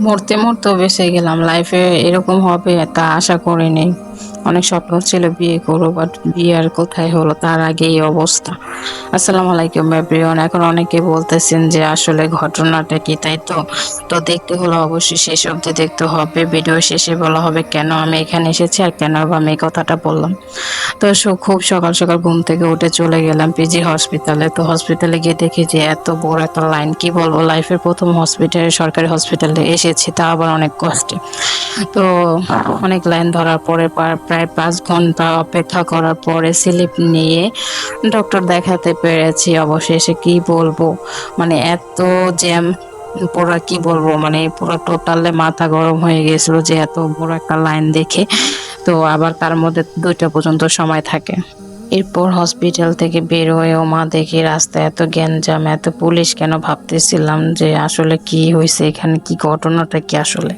মরতে মরতেও বেঁচে গেলাম। লাইফে এরকম হবে তা আশা করিনি অনেক স্বপ্ন ছিল বিয়ে করব বাট বিয়ে আর কোথায় হলো, তার আগে এই অবস্থা। আসসালামু আলাইকুম এভরিওয়ান এখন অনেকে বলতেছেন যে আসলে ঘটনাটা কি, তাই তো? তো দেখতে হলে অবশ্যই শেষ অবধি দেখতে হবে। ভিডিও শেষে বলা হবে কেন আমি এখানে এসেছি আর কেন বা আমি কথাটা বললাম। তো খুব সকাল সকাল ঘুম থেকে উঠে চলে গেলাম পিজি হসপিটালে তো হসপিটালে গিয়ে দেখি যে এত বড় একটা লাইন কি বলব লাইফের প্রথম হসপিটালে সরকারি হসপিটালে এসেছি, তা আবার অনেক কষ্টে। তো অনেক লাইন ধরার পরে প্রায় পাঁচ ঘণ্টা অপেক্ষা করার পরে স্লিপ নিয়ে ডক্টর দেখাতে পেরেছি অবশেষে। কি বলব মানে এত জ্যাম পুরো কি বলব মানে পুরো টোটালে মাথা গরম হয়ে গেছিল যে এত বড় একটা লাইন দেখে। তো আবার তার মধ্যে দুইটা পর্যন্ত সময় থাকে। এরপর হসপিটাল থেকে বের হয়ে মা দেখি রাস্তায় এত গ্যাঞ্জাম, এত পুলিশ কেন ভাবতেছিলাম যে আসলে কি হয়েছে, এখানে কি ঘটনাটা কি আসলে?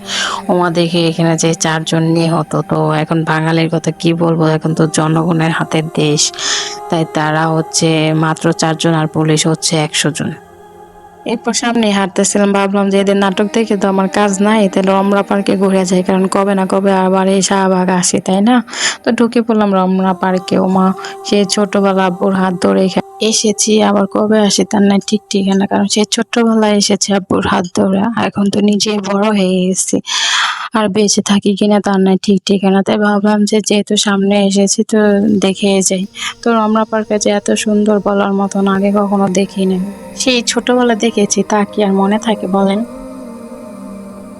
ওমা দেখি এখানে যে চারজন নিহত, তো এখন বাঙালির কথা কি বলব? এখন তো জনগণের হাতের দেশ। তাই তারা হচ্ছে মাত্র চারজন আর পুলিশ হচ্ছে একশো জন। এরপর সামনে হাঁটতেছিলাম, ভাবলাম যে এদের নাটক থেকে তো আমার কাজ নাই, তাহলে রমরা পার্কে ঘুরে যাই, কারণ কবে না কবে আবার এই শাহবাগ আসে, তাই না? তো ঢুকে পড়লাম রমরা পার্কে ও মা সে ছোটবেলা আব্বুর হাত ধরে এসেছি, আবার কবে আসি তার নাই ঠিক ঠিক না কারণ সে ছোট্টবেলায় এসেছে আব্বুর হাত ধরে এখন তো নিজে বড় হয়ে গেছি। আর বেঁচে থাকি কিনা তার নাই ঠিক ঠিকানা। তাই ভাবলাম যে যেহেতু সামনে এসেছি তো দেখে যাই। তো রমনা পার্কে যে এত সুন্দর বলার মতন আগে কখনো দেখিনি। সেই ছোটবেলা দেখেছি, তা কি আর মনে থাকে বলেন?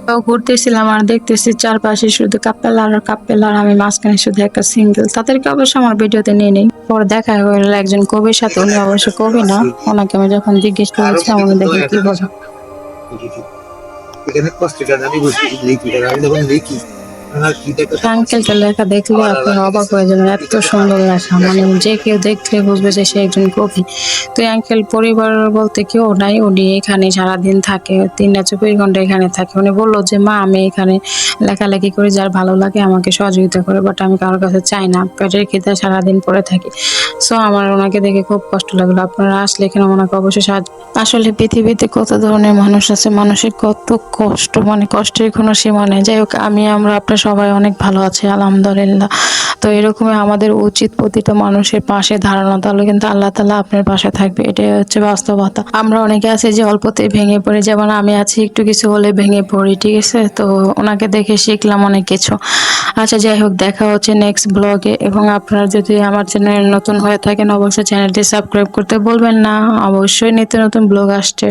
তো ঘুরতেছিলাম আর দেখতেছি চারপাশে শুধু কাপেল আর কাপেল আর আমি মাঝখানে শুধু একটা সিঙ্গেল। তাদেরকে অবশ্য আমার ভিডিওতে নিয়ে নেই। পরে দেখা হয়ে একজন কবির সাথে, উনি অবশ্য কবি না। ওনাকে আমি যখন জিজ্ঞেস করেছিলাম, উনি দেখে কি বলে। এখানে কষ্টটা আমি বুঝতে লিখি আমি যখন লিখি আঙ্কেলটা লেখা দেখলে আপনার অবাক হয়ে যাবেন, এত সুন্দর লেখা। মানে যে কেউ দেখলে বুঝবে যে সে একজন কবি। তো আঙ্কেল পরিবার বলতে কেউ নাই, উনি এখানে সারাদিন থাকে, তিনটা চব্বিশ ঘণ্টা এখানে থাকে। উনি বলল যে, মা, আমি এখানে লেখালেখি করি, যার ভালো লাগে আমাকে সহযোগিতা করে বাট আমি কারোর কাছে চাই না, পেটের খেতে সারাদিন পড়ে থাকি। সো আমার ওনাকে দেখে খুব কষ্ট লাগল। আপনারা আসলে এখানে ওনাকে অবশ্যই সাহায্য আসলে পৃথিবীতে কত ধরনের মানুষ আছে, মানুষের কত কষ্ট মানে কষ্টের কোনো সীমা নেই। যাই হোক, আমি আমরা আপনার সবাই অনেক ভালো আছে, আলহামদুলিল্লাহ। তো এরকমই আমাদের উচিত প্রতিটা মানুষের পাশে ধারণা তাহলে কিন্তু আল্লাহ তালা আপনার পাশে থাকবে। এটাই হচ্ছে বাস্তবতা। আমরা অনেকে আছি যে অল্পতেই ভেঙে পড়ি, যেমন আমি আছি, একটু কিছু হলে ভেঙে পড়ি, ঠিক আছে? তো ওনাকে দেখে শিখলাম অনেক কিছু। আচ্ছা যাই হোক, দেখা হচ্ছে নেক্সট ব্লগে এবং আপনারা যদি আমার চ্যানেল নতুন হয়ে থাকেন, অবশ্যই চ্যানেলটি সাবস্ক্রাইব করতে বলবেন না। অবশ্যই নিত্য নতুন ব্লগ আসছে।